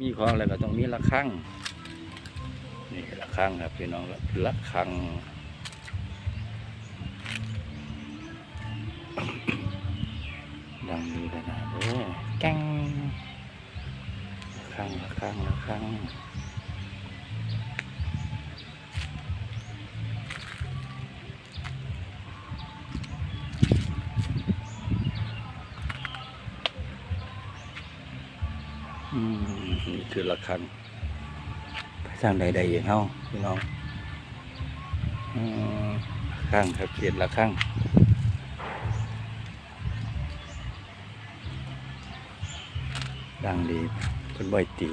มีของอะไรก็ต้องมีระฆังนี่ระฆังครับพี่น้องระฆังดังดีขนาดนี้แก้งระฆังระฆังระฆัง นี่คือระฆังไปทางใดๆอย่างเฮาพี่น้องข้างครับเกียรระฆังดังดีคนบ่อยตี